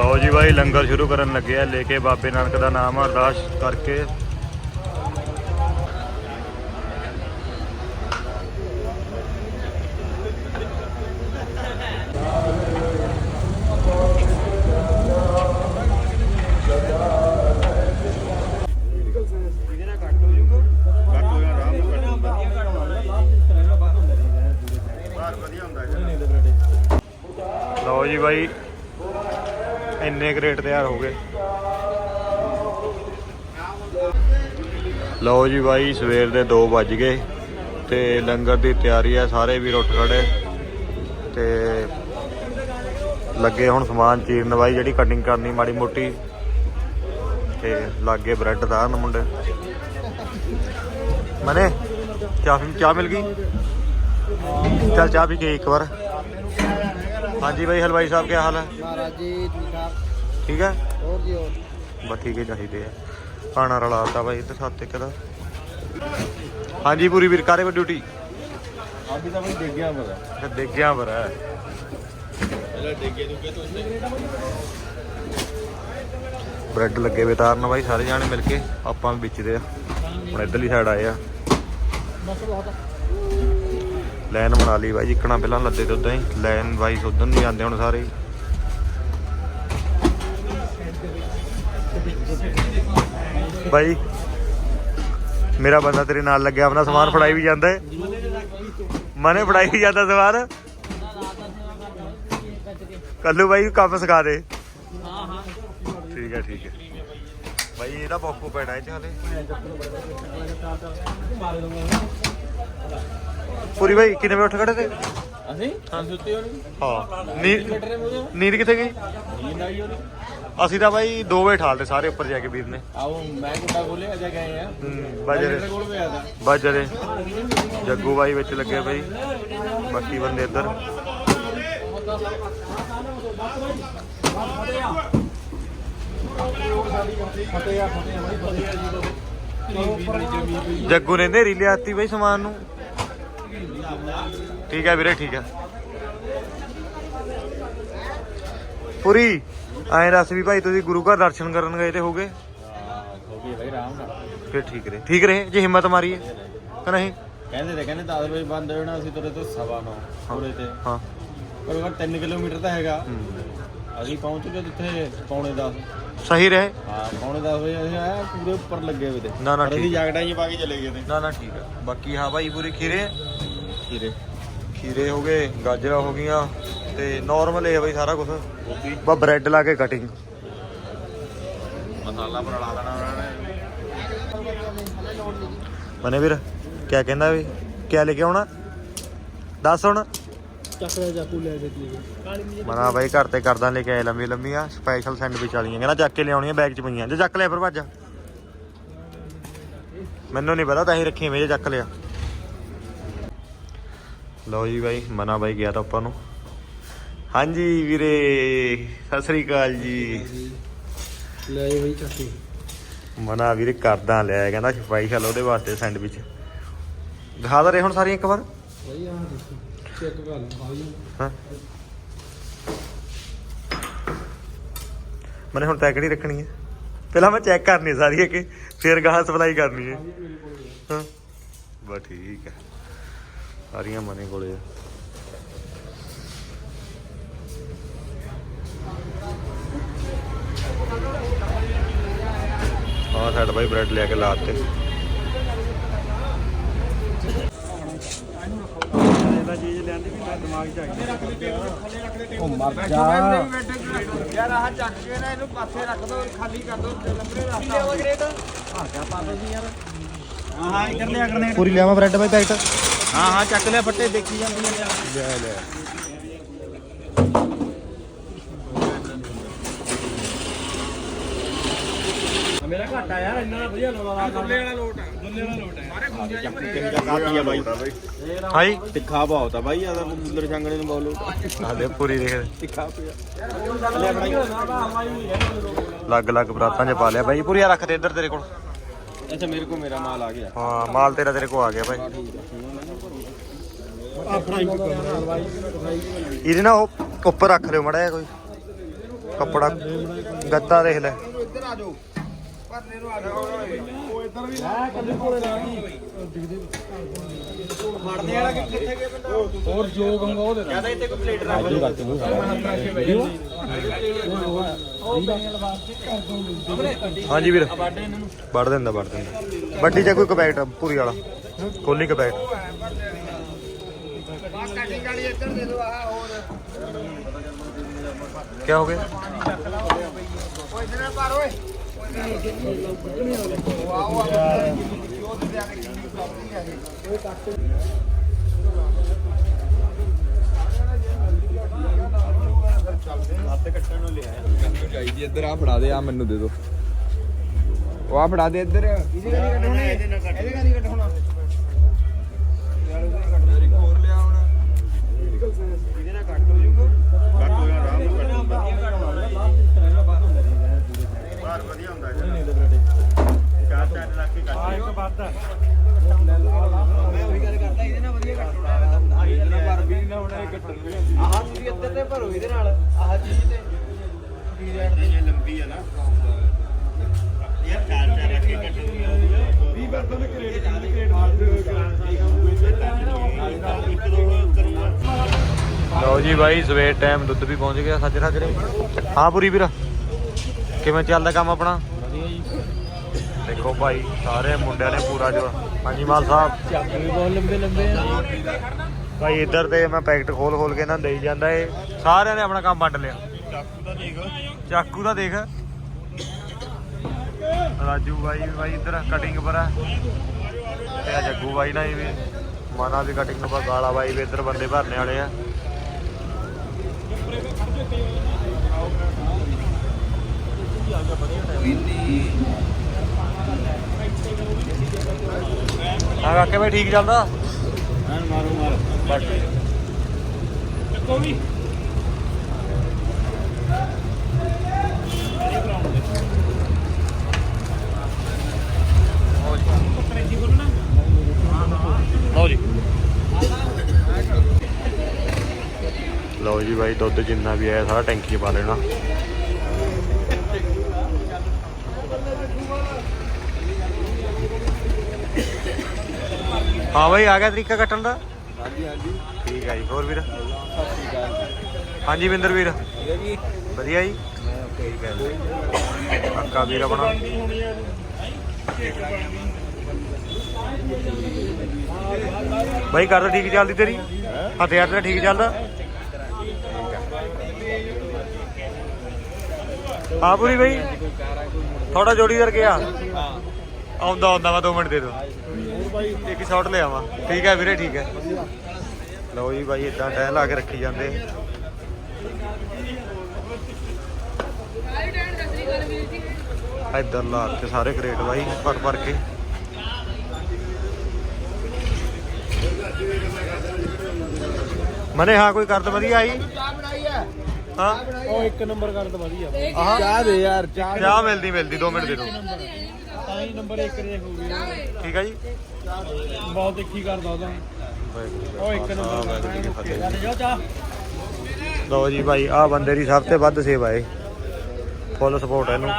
ਲਓ ਜੀ ਬਾਈ, ਲੰਗਰ ਸ਼ੁਰੂ ਕਰਨ ਲੱਗੇ ਆ। ਲੈ ਕੇ ਬਾਬੇ ਨਾਨਕ ਦਾ ਨਾਮ ਅਰਦਾਸ ਕਰਕੇ। ਲਓ ਜੀ ਬਾਈ ਇੰਨੇ ਗ੍ਰੇਟ ਤਿਆਰ ਹੋ ਗਏ। ਲਓ ਜੀ ਬਾਈ, ਸਵੇਰ ਦੇ 2 ਵੱਜ ਗਏ ਤੇ ਲੰਗਰ ਦੀ ਤਿਆਰੀ ਹੈ ਸਾਰੇ ਵੀ ਉੱਠ ਖੜੇ। ਤੇ ਲੱਗੇ ਹੁਣ ਸਮਾਨ ਚੀਰਨ ਬਾਈ, ਜਿਹੜੀ ਕਟਿੰਗ ਕਰਨੀ ਮਾੜੀ ਮੋਟੀ। ਤੇ ਲਾਗੇ ਬ੍ਰੈਡ ਤਾਰਨ ਮੁੰਡੇ। ਮਨੇ, ਚਾਹ ਚਾਹ ਮਿਲ ਗਈ? ਚੱਲ ਚਾਹ ਪੀ ਕੇ ਇੱਕ ਵਾਰ। ਹਾਂਜੀ ਬਾਈ ਹਲਵਾਈ ਸਾਹਿਬ ਕੀ ਹਾਲ ਹੈ? ਮਹਾਰਾਜ ਜੀ ਠੀਕ ਠਾਕ। ਠੀਕ ਹੈ? ਹੋਰ ਜੀ ਹੋਰ? ਬਸ ਠੀਕ ਹੀ ਚਾਹੀਦੇ ਆ। ਖਾਣਾ ਰਲਾਤਾ ਬਾਈ ਤੇ ਸੱਤ ਇੱਕ ਦਾ। ਹਾਂਜੀ ਪੂਰੀ ਵੀਰ ਕਾਰੇ ਕੋ ਡਿਊਟੀ ਅਭੀ ਤਾਂ ਬਈ ਦੇਖ ਗਿਆ ਪਤਾ ਤੇ ਦੇਖਿਆ ਪਰ ਹੈ ਪਹਿਲਾਂ ਡੇਗੇ ਦੁਗੇ ਤੋਂ ਬ੍ਰੈਡ ਲੱਗੇ ਵੇ ਤਾਰਨ ਬਾਈ ਸਾਰੇ ਜਾਣੇ ਮਿਲ ਕੇ ਆਪਾਂ ਵੀ ਵਿਚਦੇ ਆ। ਹੁਣ ਇਧਰਲੀ ਸਾਈਡ ਆਏ ਆ। ਬਸ ਬਹੁਤ ਲਾਈਨ ਬਣਾ ਲਈ ਬਾਈ ਜਿੱਕਣਾ ਪਹਿਲਾਂ ਲੱਦੇ ਤੇ ਉਦਾਂ ਹੀ। ਲਾਈਨ ਵਾਈਸ ਉਧਰ ਨੂੰ ਜਾਂਦੇ ਹੁਣ ਸਾਰੇ। ਬਾਈ, ਮੇਰਾ ਬੰਦਾ ਤੇਰੇ ਨਾਲ ਲੱਗਿਆ, ਆਪਣਾ ਸਮਾਨ ਫੜਾਈ ਵੀ ਜਾਂਦਾ। ਹੈ ਮਨੇ ਫੜਾਈ ਵੀ ਜਾਂਦਾ ਸਮਾਨ। ਕੱਲੂ ਬਾਈ, ਕੰਮ ਸਿਖਾ ਦੇ। ਹਾਂ ਹਾਂ ਠੀਕ ਹੈ ਠੀਕ ਹੈ। ਬਾਈ, ਇਹਦਾ ਬੋਕੂ ਪੈਣਾ ਇਹ ਚ ਹਲੇ। ਪੂਰੀ ਬਾਈ ਕਿੰਨੇ ਵਜੇ ਉੱਠ ਖੜੇ ਤੇ? ਅਸੀਂ? ਹਾਂ ਸੁੱਤੇ ਹੋਣੀ। ਹਾਂ। ਨੀਂਦ ਨੀਂਦ ਕਿੱਥੇ ਗਈ? ਨੀਂਦ ਆਈ ਹੋਣੀ। ਅਸੀਂ ਤਾਂ ਬਾਈ 2 ਵਜੇ ਠਾਲਦੇ ਸਾਰੇ ਉੱਪਰ ਜਾ ਕੇ ਵੀਰ ਨੇ। ਆਓ ਮੈਂ ਕੁੱਟਾ ਖੋਲੇ ਅਜਾ ਗਏ ਆ। ਬਾਜਰੇ। ਮੇਰੇ ਕੋਲ ਪਿਆ ਦਾ ਬਾਜਰੇ। ਜੱਗੂ ਬਾਈ ਵਿੱਚ ਲੱਗੇ ਬਾਈ। ਬਾਕੀ ਬੰਦੇ ਇੱਧਰ। ਜੱਗੂ ਨੇ ਨੇਰੀ ਲਿਆਤੀ ਬਾਈ ਸਮਾਨ ਨੂੰ। ਠੀਕ ਹੈ ਵੀਰੇ ਠੀਕ ਹੈ। ਪੂਰੀ ਐਂ ਦੱਸ ਵੀ ਭਾਈ ਤੁਸੀਂ ਗੁਰੂ ਘਰ ਦਰਸ਼ਨ ਕਰਨ ਗਏ ਤੇ ਹੋਗੇ ਆਰਾਮ ਨਾਲ ਫਿਰ ਠੀਕ ਰਹੇ। ਠੀਕ ਰਹੇ ਜੇ ਹਿੰਮਤ ਮਾਰੀ ਹੈ ਕਿ ਨਹੀਂ? ਕਹਿੰਦੇ ਤੇ ਕਹਿੰਦੇ 10 ਵਜੇ ਬੰਦ ਹੋ ਜਾਣਾ ਅਸੀਂ ਤੁਰੇ ਤੋਂ ਸਵਾ ਨੌ ਪੂਰੇ ਤੇ। ਹਾਂ। ਪਰ ਉਹ 3 ਕਿਲੋਮੀਟਰ ਤਾਂ ਹੈਗਾ। ਅਸੀਂ ਪਹੁੰਚ ਗਏ ਜਿੱਥੇ ਪੌਣੇ 10 ਸਹੀ ਰਹੇ। ਹਾਂ ਪੌਣੇ 10 ਵਜੇ ਅਸੀਂ ਆਇਆ ਪੂਰੇ ਉੱਪਰ ਲੱਗੇ ਹੋਏ ਤੇ। ਨਾ, ਨਾ, ਪਰ ਅਸੀਂ ਠੀਕ। ਜਾਕਟਾਂ ਹੀ ਪਾ ਕੇ ਚਲੇ ਗਏ ਤੇ। ਨਾ ਨਾ ਠੀਕ ਹੈ। ਬਾਕੀ ਹਾਂ ਭਾਈ ਪੂਰੀ ਖੀਰੇ। ਖੀਰੇ। ਖੀਰੇ ਹੋ ਗਏ ਗਾਜਰਾਂ ਹੋ ਗਈਆਂ ਤੇ ਨਾਰਮਲ ਹੈ ਭਾਈ ਸਾਰਾ ਕੁਝ ਬਸ ਬ੍ਰੈਡ ਲਾ ਕੇ ਕਟਿੰਗ ਮਸਾਲਾ ਪਰ ਲਾ ਦੇਣਾ ਉਹਨਾਂ ਨੇ। ਮਨੇ ਵੀਰ ਕਿਆ ਕਹਿੰਦਾ ਵੀ? ਕਿਆ ਲੈ ਕੇ ਆਉਣਾ? ਦੱਸ ਹੁਣ। ਚੱਕਰੇ ਚਾਕੂ ਲੈ ਕੇ ਦੀ ਮਨਾ ਬਾਈ ਘਰ ਤੇ ਕਰਦਾ ਲੈ ਕੇ ਆਏ ਲੰਮੀ ਲੰਮੀਆਂ ਸਪੈਸ਼ਲ ਸੈਂਡਵਿਚ ਵਾਲੀਆਂ। ਕਹਿੰਦਾ ਚੱਕ ਕੇ ਲਿਆਉਣੀਆਂ ਬੈਗ 'ਚ ਪਈਆਂ। ਜੇ ਚੱਕ ਲਿਆ ਫਿਰ ਭੱਜ। ਮੈਨੂੰ ਨਹੀਂ ਪਤਾ ਤਾਂ ਹੀ ਰੱਖੀਆਂ ਮੇਰੇ ਚੱਕ ਲਿਆ। ਲਓ ਜੀ ਬਾਈ ਮਨਾ ਬਾਈ ਗਿਆ ਤਾਂ ਆਪਾਂ ਨੂੰ। ਹਾਂਜੀ ਵੀਰੇ ਸਤਿ ਸ੍ਰੀ ਅਕਾਲ ਜੀ। ਲੈ ਬਈ ਚੱਕੀ ਮਨਾ ਵੀਰੇ ਕਰਦਾ ਲਿਆ ਕਹਿੰਦਾ ਸਪੈਸ਼ਲ ਉਹਦੇ ਵਾਸਤੇ ਸੈਂਡਵਿਚ। ਦਿਖਾ ਦੇ ਹੁਣ ਸਾਰੀਆਂ ਇੱਕ ਵਾਰ। ਬਈ ਆਹ ਦੇਖੋ ਚੈੱਕ ਕਰ ਲਓ ਹਾਂ। ਮਨੇ ਹੁਣ ਤੈਕੜੀ ਰੱਖਣੀ ਹੈ। ਪਹਿਲਾਂ ਮੈਂ ਚੈੱਕ ਕਰਨੀ ਸਾਰੀ ਕਿ ਫਿਰ ਗਾਹ ਸਪਲਾਈ ਕਰਨੀ ਹੈ। ਹਾਂ। ਬਸ ਠੀਕ ਹੈ। ਸਾਰੀਆਂ ਮਨੇ ਕੋਲੇ ਆ। ਹਾਂ ਸਾਡਾ ਬਾਈ ਬ੍ਰੈਡ ਲਿਆ ਕੇ ਲਾਤੇ ਇਹਦਾ ਚੀਜ਼ ਲੈਂਦੀ ਵੀ ਮੈਂ ਦਿਮਾਗ 'ਚ ਆ ਉਹ ਮਰ ਜਾ ਯਾਰ ਆਹ ਚੱਕ ਕੇ ਨਾ ਇਹਨੂੰ ਪਾਸੇ ਰੱਖ ਦੋ ਖਾਲੀ ਕਰ ਦੋ ਲੰਬਰੇ ਰਸਤਾ ਆ। ਗਿਆ ਪਾ ਦੋ ਜੀ ਯਾਰ। ਹਾਂ ਹਾਂ ਇੱਧਰ ਲਿਆ ਕਰਨੇ ਪੂਰੀ ਲਿਆਵਾਂ ਬ੍ਰੈਡ ਬਾਈ ਪੈਕਟ ਹਾਂ ਹਾਂ ਚੱਕ ਲਿਆ ਫੱਟੇ ਦੇਖੀ ਜਾਂਦੀਆਂ ਨੇ ਲੈ ਲੈ ਮੇਰਾ ਘਾਟਾ ਯਾਰ ਇੰਨਾ ਵਧੀਆ ਲਾਉਂਦਾ ਦੁੱਲੇ ਵਾਲਾ ਲੋਟ ਆ ਦੁੱਲੇ ਵਾਲਾ ਲੋਟ ਆ ਸਾਰੇ ਕਾਤੀ ਆ ਬਾਈ ਹਾਈ ਤਿੱਖਾ ਬਹੁਤ ਆ ਬਾਈ ਆਦਾ ਬੁੱਲਰ ਛਾਂਗਣੇ ਨੂੰ ਬੋਲੋ ਹਾਲੇ ਪੂਰੀ ਦੇਖ ਤਿੱਖਾ ਪਿਆ ਲੈ ਬਣਾਈ ਲੱਗ ਲੱਗ ਬਰਾਤਾਂ 'ਚ ਪਾ ਲਿਆ ਬਾਈ ਪੂਰੀ ਆ ਰੱਖ ਦੇ ਇੱਧਰ ਤੇਰੇ ਕੋਲ ਅੱਛਾ, ਮੇਰੇ ਕੋ ਮੇਰਾ ਮਾਲ ਆ ਗਿਆ। ਹਾਂ, ਮਾਲ ਤੇਰਾ ਤੇਰੇ ਕੋਲ ਆ ਗਿਆ ਬਾਈ ਆਪਣਾ ਹੀ ਇਹਦੇ ਨਾਲ ਉਹ ਉੱਪਰ ਰੱਖ ਲਿਓ ਮੜਾ ਕੋਈ। ਕੱਪੜਾ। ਗੱਤਾ ਦੇਖ ਲੈ। ਇੱਧਰ ਆ ਜਾਓ ਭਰਨੇ ਨੂੰ ਆ ਜਾਓ ਇੱਧਰ ਵੀ ਫੜਨੇ ਵਾਲਾ ਕਿੱਥੇ ਗਿਆ ਬੰਦਾ? ਹੋਰ ਜੋਗ ਹੁੰਦਾ ਉਹ ਦੇ ਜ਼ਿਆਦਾ ਇੱਥੇ ਕੋਈ ਪਲੇਟ ਰੱਖ ਹਾਂਜੀ ਵੀਰ। ਵੜ ਦਿੰਦਾ ਵੜ ਦਿੰਦਾ। ਵੱਡੀ ਚ ਕੋਈ ਕਪੈਕਟ ਪੂਰੀ ਵਾਲਾ? ਕੋਲੀ ਕਪੈਕਟ। ਕਟਿੰਗ ਵਾਲੀ ਇੱਧਰ ਦੇ ਦਿਓ ਆਹ ਹੋਰ ਕੀ ਹੋ ਗਿਆ? ਓਏ ਇਧਰ ਪਰ ਓਏ। ਆ ਚਾਹੀਦੀ ਇੱਧਰ ਫੜਾ ਦੇ ਆ ਮੈਨੂੰ ਦੇ ਦੋ ਉਹ ਆ ਫੜਾ ਦੇ ਇੱਧਰ। ਇਹਦੇ ਕਦੀ ਕੱਢਣਾ ਇਹਦੇ ਨਾਲ ਕੱਢ। ਬਾਹਰ ਵਧੀਆ ਹੁੰਦਾ ਚਾਰ ਚਾਰ ਲੱਖ ਕੇ ਕੱਟ ਇੱਕ ਵੱਧ ਮੈਂ ਉਹੀ ਗੱਲ ਕਰਦਾ ਇਹਦੇ ਨਾਲ ਵਧੀਆ ਕੱਟ ਹੋਣਾ ਇਹਦੇ ਨਾਲ ਪਰ ਵੀ ਨਾ ਹੋਣਾ ਇਹ ਕੱਟਣ ਆਹ ਤੁਸੀਂ ਇੱਧਰ ਤੇ ਭਰੋ ਇਹਦੇ ਨਾਲ ਆਹ ਚੀਜ਼ ਤੇ। ਇਹ ਲੰਬੀ ਆ ਨਾ। ਯਾਰ ਚਾਰ ਚਾਰ ਰੱਖ ਕੇ ਕੱਟ ਵੀ ਬਰਤਨ ਕ੍ਰੇਡ ਕ੍ਰੇਡ ਇੱਕ ਦੋ ਕਰੂੰਗਾ ਲਓ ਜੀ ਬਾਈ ਸਵੇਰ ਟਾਈਮ ਦੁੱਧ ਵੀ ਪਹੁੰਚ ਗਿਆ ਸੱਜ ਸੱਜ ਰੇ ਹਾਂ ਪੂਰੀ ਵੀਰ। ਕਿਵੇਂ ਚੱਲਦਾ ਕੰਮ ਆਪਣਾ? ਦੇਖੋ ਭਾਈ ਸਾਰੇ ਮੁੰਡਿਆਂ ਨੇ ਪੂਰਾ ਜੋ ਹਾਂਜੀ ਮਾਲ ਸਾਹਿਬ। ਚੱਕ ਵੀ ਬਹੁਤ ਲੰਬੇ ਲੰਬੇ ਆ। ਭਾਈ ਇੱਧਰ ਤੇ ਮੈਂ ਪੈਕਟ ਖੋਲ ਖੋਲ ਕੇ ਇਹਨਾਂ ਨੂੰ ਦੇਈ ਜਾਂਦਾ ਏ। ਸਾਰਿਆਂ ਨੇ ਆਪਣਾ ਕੰਮ ਵੰਡ ਲਿਆ। ਚਾਕੂ ਦਾ ਦੇਖ। ਚਾਕੂ ਦਾ ਦੇਖ। ਰਾਜੂ ਵੀ ਬਾਈ ਇੱਧਰ ਕਟਿੰਗ ਪਰ ਆ। ਤੇ ਜੱਗੂ ਬਾਈ ਨਾਲ ਵੀ। ਮਾਨਾ ਵੀ ਕਟਿੰਗ ਪਰ ਗਾਲਾ ਬਾਈ ਵੀ ਇੱਧਰ ਬੰਦੇ ਭਰਨੇ ਵਾਲੇ ਆ। ਆ ਕਾਕੇ ਬਾਈ ਠੀਕ ਚੱਲਦਾ? ਹਾਂ ਮਾਰੋ ਮਾਰ। ਬਸ। ਲਓ ਜੀ। ਲਓ ਜੀ ਬਾਈ ਦੁੱਧ ਜਿੰਨਾ ਵੀ ਆਇਆ ਸਾਰਾ ਟੈਂਕੀ 'ਚ ਪਾ ਲੈਣਾ ਹਾਂ ਬਾਈ ਆ ਗਿਆ ਤਰੀਕਾ ਕੱਟਣ ਦਾ? ਹਾਂਜੀ ਹਾਂਜੀ। ਠੀਕ ਹੈ ਜੀ ਹੋਰ ਵੀਰ? ਸਤਿ ਸ਼੍ਰੀ ਅਕਾਲ ਹਾਂਜੀ ਵਿੰਦਰ ਵੀਰ। ਜੀ? ਵਧੀਆ ਜੀ? ਠੀਕ ਹੈ ਜੀ ਅੱਕਾ ਵੀਰ ਆਪਣਾ। ਬਾਈ ਕਰ ਠੀਕ ਚੱਲਦੀ ਤੇਰੀ। ਹਥਿਆਰ ਤੇ ਠੀਕ ਚੱਲਦਾ। ਹਾਂ ਪੂਰੀ ਬਾਈ। ਥੋੜਾ ਜੋੜੀਦਾਰ ਗਿਆ ਆਉਂਦਾ ਆਉਂਦਾ ਮੈਂ 2 ਮਿੰਟ ਦੇ ਦੋ ਇੱਕ ਸ਼ਾਟ ਲੈ ਆਵਾਂ। ਠੀਕ ਹੈ ਵੀਰੇ ਠੀਕ ਹੈ। ਲਓ ਜੀ ਬਾਈ ਇਦਾਂ ਟਹਿ ਲਾ ਕੇ ਰੱਖੀ ਜਾਂਦੇ। ਇੱਧਰ ਲਾ ਤੇ ਸਾਰੇ ਕਰੇਟ ਬਾਈ ਭਰ ਭਰ ਕੇ। ਮਨੇ ਹਾਂ ਕੋਈ ਕਰਦ ਵਧੀਆ ਆਈ? ਹੈ? ਉਹ ਇੱਕ ਨੰਬਰ ਕਰ ਤਾਂ ਵਧੀਆ। ਆਹ। ਚਾਹ ਦੇ ਯਾਰ ਚਾਹ ਮਿਲਦੀ ਮਿਲਦੀ 2 ਮਿੰਟ ਦੇ ਦਿਓ। ਤਾਂ ਹੀ ਨੰਬਰ 1 ਦੇ ਹੋ ਗਈ ਠੀਕ ਹੈ ਜੀ। ਬਹੁਤ ਇੱਕੀ ਕਰਦਾ ਉਹਦਾ। ਉਹ ਇੱਕ ਨੰਬਰ ਜਾ ਲਓ ਜੀ ਭਾਈ ਆ ਬੰਦੇ ਦੀ ਸਭ ਤੋਂ ਵੱਧ ਸੇਵਾ ਹੈ ਫੁੱਲ ਸਪੋਰਟ ਹੈ ਇਹਨੂੰ।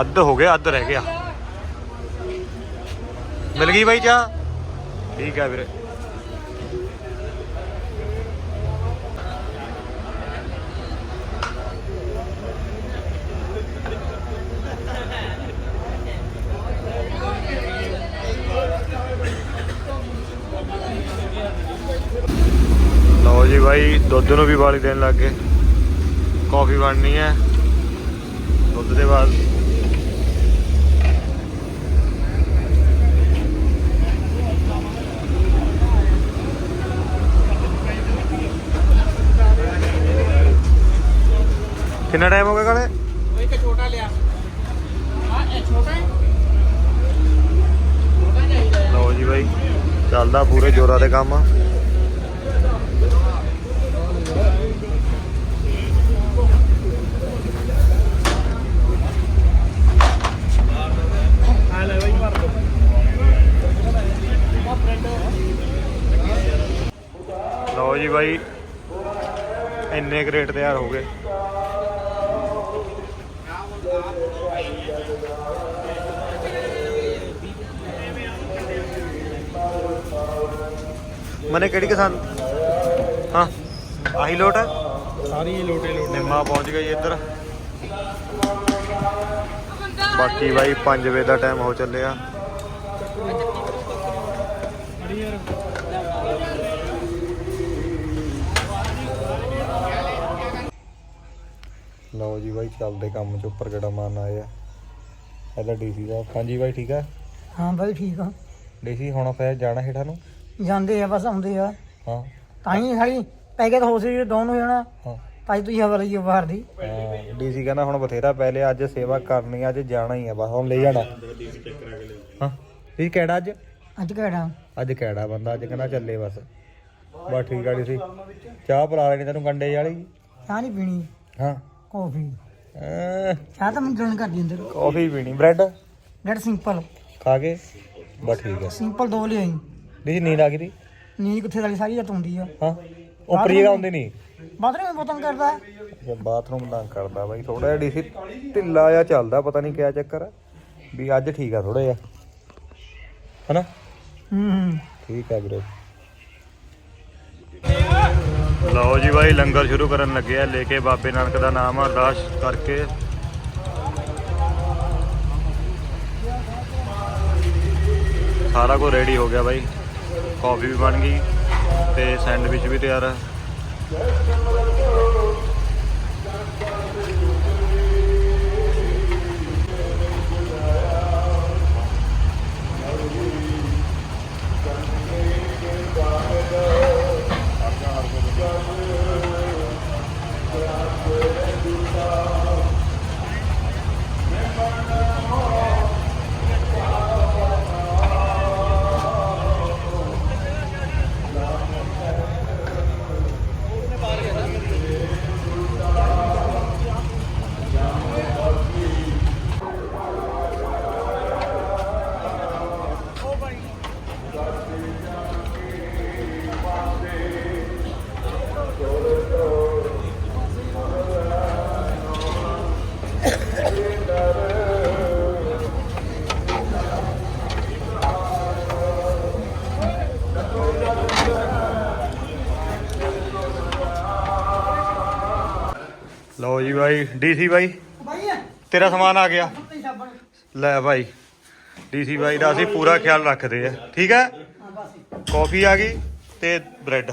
ਅੱਧ ਹੋ ਗਿਆ ਅੱਧ ਰਹਿ ਗਿਆ। ਮਿਲ ਗਈ ਬਾਈ ਚਾਹ? ਠੀਕ ਹੈ ਵੀਰੇ। ਲਓ ਜੀ ਭਾਈ ਦੁੱਧ ਨੂੰ ਵੀ ਬਾਲੀ ਦੇਣ ਲੱਗ ਗਏ। ਕਾਫੀ ਬਣਨੀ ਹੈ। ਦੁੱਧ ਦੇ ਬਾਅਦ ਕਿੰਨਾ ਟਾਈਮ ਹੋ ਗਿਆ ਕਾਲੇ? ਉਹ ਇੱਕ ਛੋਟਾ ਲਿਆ। ਆ ਇਹ ਛੋਟਾ ਹੈ। ਛੋਟਾ ਚਾਹੀਦਾ ਲਓ ਜੀ ਬਾਈ ਚੱਲਦਾ ਪੂਰੇ ਜੋਰਾਂ ਦੇ ਕੰਮ। ਲਓ ਜੀ ਬਾਈ ਇੰਨੇ ਗ੍ਰੇਟ ਤਿਆਰ ਹੋ ਗਏ। ਮਨੇ ਕਿਹੜੀ ਕਿਸਾਨ? ਹਾਂ ਆਹੀ ਲੋਟ ਹੈ? ਸਾਰੀ ਲੋਟੇ ਲੋਟੇ ਨਿੰਮਾ ਪਹੁੰਚ ਗਈ ਇੱਧਰ। ਬਾਕੀ ਬਾਈ 5 ਵਜੇ ਦਾ ਟਾਈਮ ਹੋ ਚੱਲਿਆ। ਲਓ ਜੀ ਬਾਈ ਚੱਲਦੇ ਕੰਮ ਚ ਉੱਪਰ ਗੜਾ ਮਾਰਨ ਆਏ ਆ ਇਹਦਾ ਡੀਸੀ ਦਾ। ਹਾਂਜੀ ਬਾਈ ਠੀਕ ਆ ਹਾਂ ਬਾਈ ਠੀਕ ਆ। ਡੀਸੀ ਹੁਣ ਫੇਰ ਜਾਣਾ ਹੇਠਾਂ ਨੂੰ? ਜਾਂਦੇ ਆ ਬਸ ਆਉਂਦੇ ਆ। ਹਾਂ। ਤਾਂ ਹੀ ਸਾਡੀ ਪੈ ਗਿਆ ਤਾਂ ਹੋ ਸੀ ਡਾਊਨ ਹੋ ਜਾਣਾ। ਹਾਂ। ਭਾਈ ਤੁਸੀਂ ਹਵਾ ਲਈਓ ਬਾਹਰ ਦੀ। ਡੀਸੀ ਕਹਿੰਦਾ ਹੁਣ ਬਥੇਰਾ ਪਹਿਲੇ ਅੱਜ ਸੇਵਾ ਕਰਨੀ ਆ, ਅੱਜ ਜਾਣਾ ਹੀ ਆ ਬਸ ਹੁਣ ਲੈ ਜਾਣਾ। ਹਾਂ ਇਹ ਕਿਹੜਾ ਅੱਜ? ਅੱਜ ਕਿਹੜਾ? ਅੱਜ ਕਿਹੜਾ ਬੰਦਾ ਅੱਜ ਕਹਿੰਦਾ ਚੱਲੇ ਬਸ। ਬਸ ਠੀਕ ਆ ਡੀਸੀ ਚਾਹ ਪਿਲਾ ਲੈਣੀ ਤੈਨੂੰ ਗੰਡੇ ਵਾਲੀ? ਚਾਹ ਨਹੀਂ ਪੀਣੀ। ਹਾਂ। ਕੌਫੀ। ਅਹ, ਚਾਹ ਤਾਂ ਮੈਂ ਜੁਣ ਕਰਦੀ ਅੰਦਰ। ਕੌਫੀ ਪੀਣੀ ਬ੍ਰੈਡ? Dad simple. ਖਾ ਕੇ? ਬਸ ਠੀਕ ਆ। ਸਿੰਪਲ ਦੋ ਲਿਆਈ। ਡੀਸੀ ਨੀਂਦ ਆ ਗਈ ਤੀ? ਨੀਂਦ ਕਿੱਥੇ ਵਾਲੀ ਸਾਰੀ ਰਾਤ ਆਉਂਦੀ ਆ। ਹਾਂ ਉਹ ਪ੍ਰੀਆ ਆਉਂਦੀ ਨਹੀਂ। ਬਾਥਰੂਮ ਬੋਤਮ ਕਰਦਾ ਹੈ। ਜੇ ਬਾਥਰੂਮ ਤਾਂ ਕਰਦਾ ਬਾਈ ਥੋੜਾ ਜਿਹਾ ਡੀਸੀ ਢਿੱਲਾ ਜਿਹਾ ਚੱਲਦਾ ਪਤਾ ਨਹੀਂ ਕਿਆ ਚੱਕਰ ਆ। ਵੀ ਅੱਜ ਠੀਕ ਆ ਥੋੜਾ ਜਿਹਾ। ਹਨਾ? ਹੂੰ ਹੂੰ। ਠੀਕ ਆ ਵੀਰੇ। ਲਓ ਜੀ ਬਾਈ ਲੰਗਰ ਸ਼ੁਰੂ ਕਰਨ ਲੱਗੇ ਆ। ਲੈ ਕੇ ਬਾਬੇ ਨਾਨਕ ਦਾ ਨਾਮ ਅਰਦਾਸ ਕਰਕੇ। ਸਾਰਾ ਕੁਝ ਰੈਡੀ ਹੋ ਗਿਆ ਬਾਈ। ਕਾਫੀ ਵੀ ਬਣ ਗਈ ਤੇ ਸੈਂਡਵਿਚ ਵੀ ਤਿਆਰ ਹੈ ਬਾਈ ਡੀਸੀ ਬਾਈ ਬਾਈ। ਤੇਰਾ ਸਮਾਨ ਆ ਗਿਆ। ਲੈ ਭਾਈ ਡੀਸੀ ਬਾਈ ਦਾ ਅਸੀਂ ਪੂਰਾ ਖਿਆਲ ਰੱਖਦੇ ਆ। ਠੀਕ ਹੈ? ਕਾਫੀ ਆ ਗਈ ਤੇ ਬ੍ਰੈਡ।